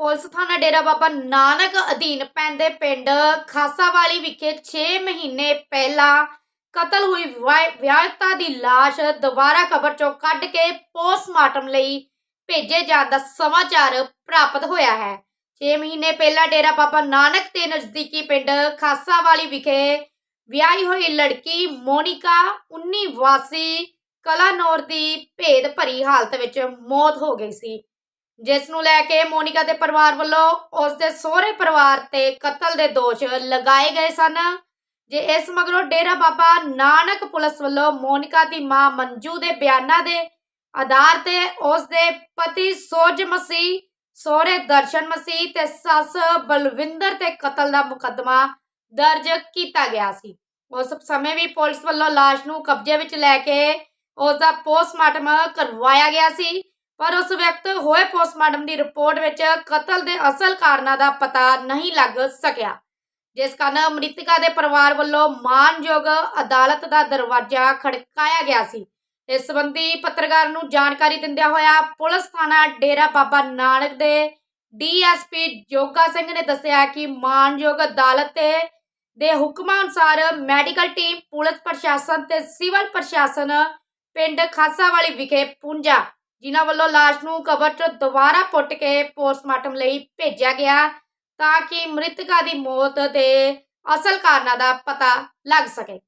Police ਥਾਣਾ ਡੇਰਾ ਬਾਬਾ ਨਾਨਕ ਅਧੀਨ ਪੈਂਦੇ ਪਿੰਡ ਖਾਸਾਵਾਲੀ ਵਿਖੇ 6 ਮਹੀਨੇ ਪਹਿਲਾਂ ਕਤਲ ਹੋਈ ਵਿਆਹ- ਦੀ ਲਾਸ਼ ਦੁਬਾਰਾ ਕਬਰ ਚੋਂ ਕੱਢ ਕੇ ਪੋਸਟਮਾਰਟਮ ਲਈ ਭੇਜੇ ਜਾਣ ਦਾ ਸਮਾਚਾਰ ਪ੍ਰਾਪਤ ਹੋਇਆ ਹੈ। 6 ਮਹੀਨੇ ਪਹਿਲਾਂ ਡੇਰਾ ਬਾਬਾ ਨਾਨਕ ਦੇ ਨਜ਼ਦੀਕੀ ਪਿੰਡ ਖਾਸਾਵਾਲੀ ਵਿਖੇ ਵਿਆਹੀ ਹੋਈ ਲੜਕੀ ਮੋਨਿਕਾ 19 ਵਾਸੀ ਕਲਾਨੌਰ ਦੀ ਭੇਦ ਭਰੀ ਹਾਲਤ ਵਿੱਚ ਮੌਤ ਹੋ ਗਈ ਸੀ। ਜਿਸ ਨੂੰ ਲੈ ਕੇ ਮੋਨਿਕਾ ਦੇ ਪਰਿਵਾਰ ਵੱਲੋਂ ਉਸ ਦੇ ਸਹੁਰੇ ਪਰਿਵਾਰ ਤੇ ਕਤਲ ਦੇ ਦੋਸ਼ ਲਗਾਏ ਗਏ ਸਨ। ਜੇ ਇਸ ਮਗਰੋਂ ਡੇਰਾ ਬਾਬਾ ਨਾਨਕ ਪੁਲਿਸ ਵੱਲੋਂ ਮੋਨਿਕਾ ਦੀ ਮਾਂ ਮੰਜੂ ਦੇ ਬਿਆਨਾਂ ਦੇ ਆਧਾਰ ਤੇ ਉਸ ਦੇ ਪਤੀ ਸੋਜ ਮਸੀਹ, ਸਹੁਰੇ ਦਰਸ਼ਨ ਮਸੀਹ ਤੇ ਸੱਸ ਬਲਵਿੰਦਰ ਤੇ ਕਤਲ ਦਾ ਮੁਕੱਦਮਾ ਦਰਜ ਕੀਤਾ ਗਿਆ ਸੀ। ਉਸ ਸਮੇਂ ਵੀ ਪੁਲਿਸ ਵੱਲੋਂ ਲਾਸ਼ ਨੂੰ ਕਬਜ਼ੇ ਵਿੱਚ ਲੈ ਕੇ ਉਸ ਦਾ ਪੋਸਟਮਾਰਟਮ ਕਰਵਾਇਆ ਗਿਆ ਸੀ। ਪਰ ਉਸ ਵਕਤ ਹੋਏ ਪੋਸਟਮਾਰਟਮ ਦੀ ਰਿਪੋਰਟ ਵਿੱਚ ਕਤਲ ਦੇ ਅਸਲ ਕਾਰਨਾਂ ਦਾ ਪਤਾ ਨਹੀਂ ਲੱਗ ਸਕਿਆ, ਜਿਸ ਕਾਰਨ ਮ੍ਰਿਤਕਾ ਦੇ ਪਰਿਵਾਰ ਵੱਲੋਂ ਮਾਨਯੋਗ ਅਦਾਲਤ ਦਾ ਦਰਵਾਜ਼ਾ ਖੜਕਾਇਆ ਗਿਆ ਸੀ। ਇਸ ਸੰਬੰਧੀ ਪੱਤਰਕਾਰ ਨੂੰ ਜਾਣਕਾਰੀ ਦਿੰਦਿਆਂ ਹੋਇਆ ਪੁਲਿਸ ਥਾਣਾ ਡੇਰਾ ਬਾਬਾ ਨਾਨਕ ਦੇ ਡੀਐਸਪੀ ਜੋਗਾ ਸਿੰਘ ਨੇ ਦੱਸਿਆ ਕਿ ਮਾਨਯੋਗ ਅਦਾਲਤ ਤੇ ਦੇ ਹੁਕਮਾਂ ਅਨੁਸਾਰ ਮੈਡੀਕਲ ਟੀਮ, ਪੁਲਿਸ ਪ੍ਰਸ਼ਾਸਨ ਤੇ ਸਿਵਲ ਪ੍ਰਸ਼ਾਸਨ, ਪਿੰਡ ਖਾਸਾਵਾਲੀ ਵਿਖੇ ਪੁੰਜਾ ਜਿਨ੍ਹਾਂ ਵੱਲੋਂ ਲਾਸ਼ ਨੂੰ ਕਬਰ 'ਚ ਦੁਬਾਰਾ ਪੁੱਟ ਕੇ ਪੋਸਟਮਾਰਟਮ ਲਈ ਭੇਜਿਆ ਗਿਆ ਤਾਂ ਕਿ ਮ੍ਰਿਤਕਾ ਦੀ ਮੌਤ ਦੇ ਅਸਲ ਕਾਰਨਾਂ ਦਾ ਪਤਾ ਲੱਗ ਸਕੇ।